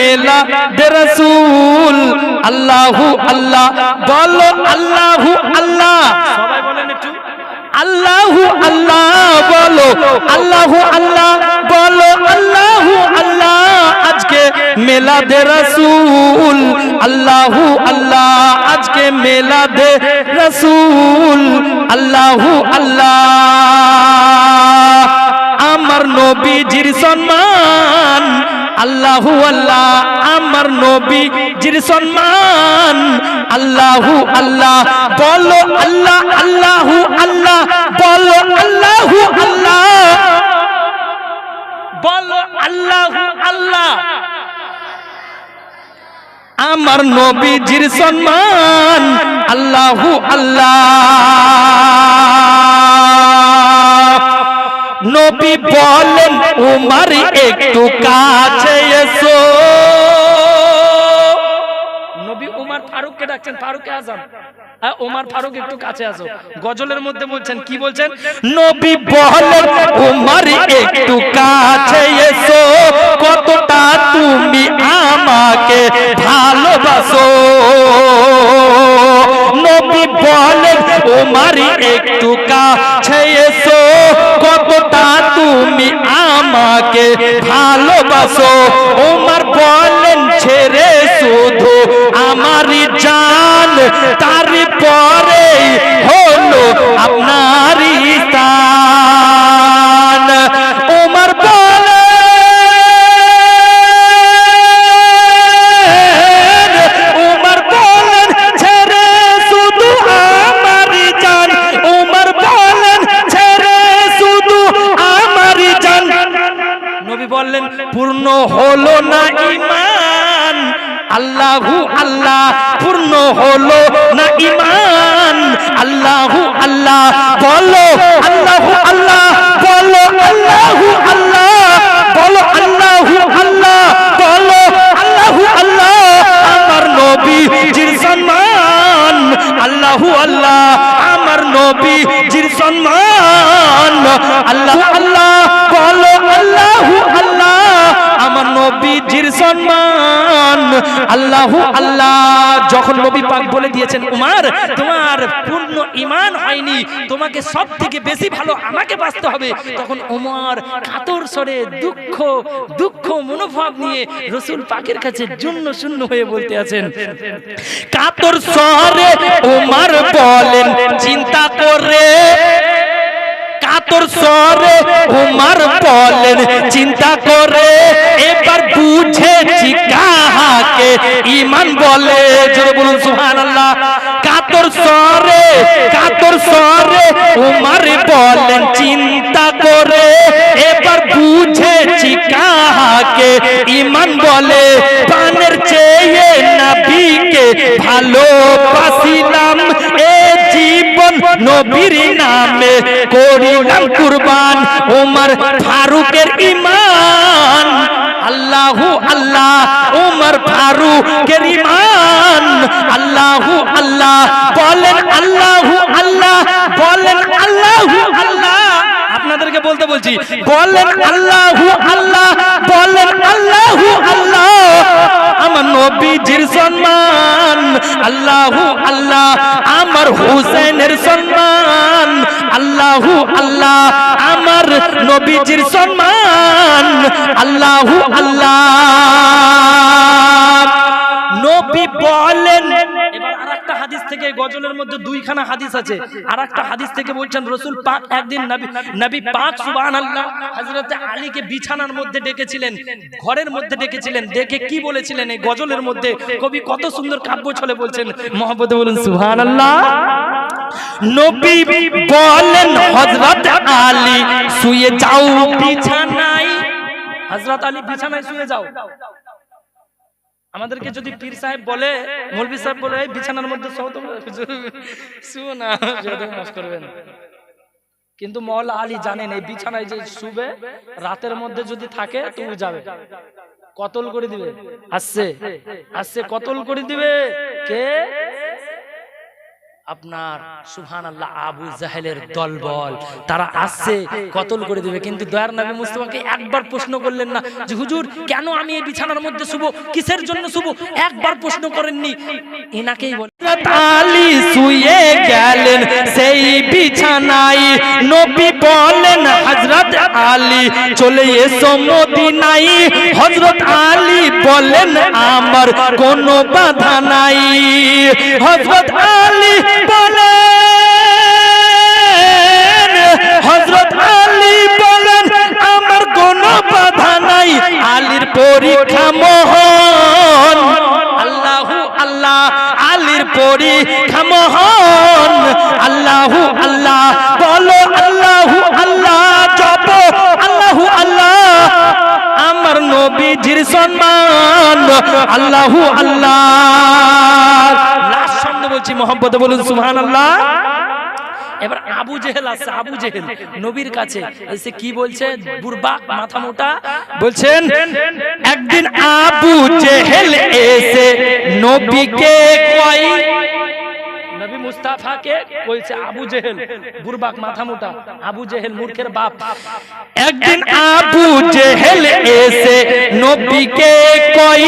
মেলা রসুল আল্লাহু আল্লাহ বলো আল্লাহু আল্লাহ। সবাই বলেন একটু। আল্লাহু আল্লাহ বলো। আল্লাহু আল্লাহ বলো আল্লাহু আল্লাহ। আজকে মেলা দে রসুল আল্লাহু আল্লাহ। আজকে মেলা দে রসুল আল্লাহু আল্লাহ। আমার নবীজির সম্মান আল্লাহু আল্লাহ, আমার নবীজির সম্মান। আল্লাহু আল্লাহ, বলো আল্লাহ, আল্লাহু আল্লাহ, বলো আল্লাহু আল্লাহ। বলো আল্লাহু আল্লাহ। আমার নবীজির সম্মান। আল্লাহু আল্লাহ। নবী বলেন, উমার, একটু কাছে ডাকছেন ফারুককে আজম। হ্যাঁ ওমার ফারুক একটু কাছে আসো। গজলের মধ্যে বলছেন, কি বলছেন? নবী বলেন উমার একটু কাছে এসো, কতটা তুমি আমাকে ভালোবাসো। নবী বলেন উমার একটু কাছে এসো, কতটা তুমি আমাকে ভালোবাসো। উমার বলেন, ছেড়ে শুধু আমারই তারপরে হলো আপনারই স্থান। বলেন উমার বলেন, ছেড়ে শুধু আমারই জান। উমার বলেন, ছেড়ে শুধু আমারই জান। নবী বললেন, পূর্ণ হলো না ইমান। আল্লাহু আল্লাহ পূর্ণ হলো না ইমান আল্লাহু আল্লাহ বলো আল্লাহু আল্লাহ, বলো আল্লাহু আল্লাহ, বলো আল্লাহু আল্লাহ, বলো আল্লাহু আল্লাহ, আমার নবী জির সম্মান। আল্লাহু আল্লাহ, আমার নবী জির সম্মান। আল্লাহু আল্লাহ, বলো আল্লাহু আল্লাহ, আমার নবীজির সম্মান। আল্লাহু আল্লাহ, যখন নবী পাক বলে দিয়েছেন, উমার, তোমার পূর্ণ ঈমান হয়নি, তোমাকে সব থেকে বেশি ভালো আমাকে বাঁচতে হবে। তখন উমর কাতর স্বরে দুঃখ দুঃখ, মনোভাব নিয়ে রসুল পাকের কাছে জন্য শূন্য হয়ে বলতে আছেন। কাতর স্বরে উমার বলেন, চিন্তা করে। কাতর স্বরে উমার বলেন, চিন্তা করে। কাহাকে ইমান বলে, জোরে বলুন, সুবহানাল্লাহ। কাতর স্বরে কাতর স্বরে উমার বলেন, চিন্তা করে। এবার বুঝেছি কাহাকে ইমান বলে, পানের চেয়ে নবীকে ভালোবাসিলাম। এ জীবন নবীর নামে করিলাম কুরবান। ওমর ফারুকের ইমান ওমর ফারুকের ইমান আল্লাহু আল্লাহু আল্লাহ, বলেন আল্লাহু আল্লাহ। আপনাদেরকে বলতে বলছি, বলেন আল্লাহু আল্লাহ, বলেন আল্লাহু আল্লাহ। আমার নবীজির সম্মান, আল্লাহু আল্লাহ। আমার হুসেনের সম্মান, আল্লাহু আল্লাহ। আমার নবীজির সম্মান, আল্লাহু আল্লাহ। থেকে গজলের মধ্যে দুইখানা হাদিস আছে। আরেকটা হাদিস থেকে বলছেন, রসুল পাক একদিন নবী পাক, সুবহানাল্লাহ, হযরতে আলীকে বিছানার মধ্যে ডেকেছিলেন, ঘরের মধ্যে ডেকেছিলেন, দেখে কি বলেছিলেন এই গজলের মধ্যে? কবি কত সুন্দর কাব্য ছলে বলছেন মোহাম্মদ বলুন, সুবহানাল্লাহ, নবী বলেন, হযরত আলী, শুয়ে যাও বিছানায়। হযরত আলী বিছানায় শুয়ে যাও। আমাদেরকে যদি পীর সাহেব বলে মৌলবি সাহেব বলে, "এই বিছানার মধ্যে করবেন। কিন্তু মল আলী জানেন, এই বিছানায় যে শুবে, রাতের মধ্যে যদি থাকে, তো যাবে। কতল করে দিবে? আসছে আসছে কতল করে দিবে? কে? আপনার সুহান আল্লাহ আবু জাহেলের দলবল তারা আসছে কতল করে দেবে। কিন্তু দয়ার নবী মুস্তফাকে একবার প্রশ্ন করলেন না যে হুজুর কেন আমি এই বিছানার মধ্যে শুভ কিসের জন্য শুভ একবার প্রশ্ন করেননি। এনাকেই বলে হযরত শুয়ে গেলেন সেই বিছানাই নবী বলেন আলী চলে এসো মদিনাই হজরত আলী বলেন, আমার কোনো বাধা নাই। হজরত আলী বলেন, হযরত আল্লাহু আল্লাহ। লাস্ট শব্দ বলছি মোহাম্মদ বলুন, সুবহানাল্লাহ। এবার আবু জেহেল আছে, আবু জেহেল, নবীর কাছে। সে কি বলছে? বুরবা মাথা মোটা। বলছেন, একদিন আবু জেহেল এসে নবীকে কয় মুস্তাফাকে কইছে আবু জেহেল বুরবাক মাথা মোটা আবু জেহেল মূর্খের বাপ। একদিন আবু জেহেল এসে নবীকে কই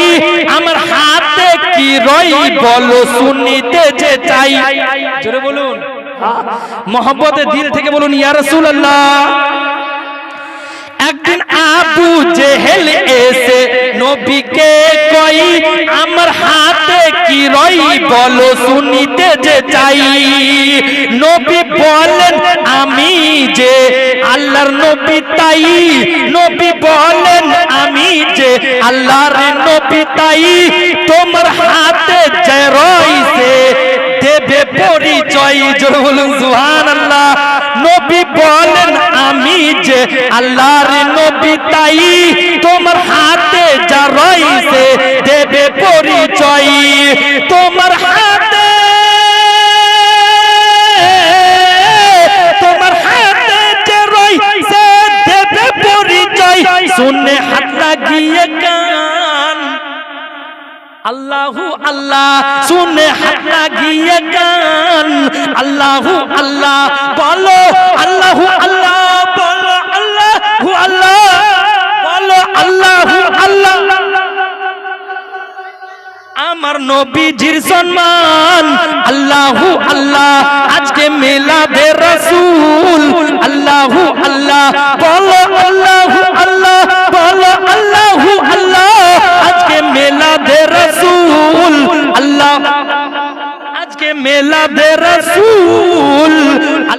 আমার হাতে কি রই বলো শুনিতে যে চাই। জোরে বলুন মোহাম্মদের দিল থেকে বলুন ইয়া রাসূলুল্লাহ। একদিন আবু জেহেল এসে নবীকে কই, আমার হাতে কি রই বলো শুনিতে যে চাই। নবী বলেন, আমি যে আল্লাহর নবী তাই। নবী বলেন, আমি যে আল্লাহর নবী তাই। তোমার হাতে যে রইছে দেবে পরিচয়। জোর বলুন, সুবহানাল্লাহ। আল্লাহর নবী তাই তোমার হাতে যা রইছে দেবে পরিচয়। তোমার হাতে তোমার হাতে যে রইছে দেবে পরিচয়। শুনে হাত লাগিয়ে কান আল্লাহু আল্লাহ, শুনে হাত লাগিয়ে গান। আল্লাহু আল্লাহ, বলো নবীজির সম্মান। আল্লাহু আল্লাহ, আজকে মেলাবে রসুল। আল্লাহু আল্লাহ, বলো আল্লাহু আল্লাহ, বলো আল্লাহু আল্লাহ, আজকে মেলাবে রসুল। আল্লাহ, আজকে মেলাবে রাসূল।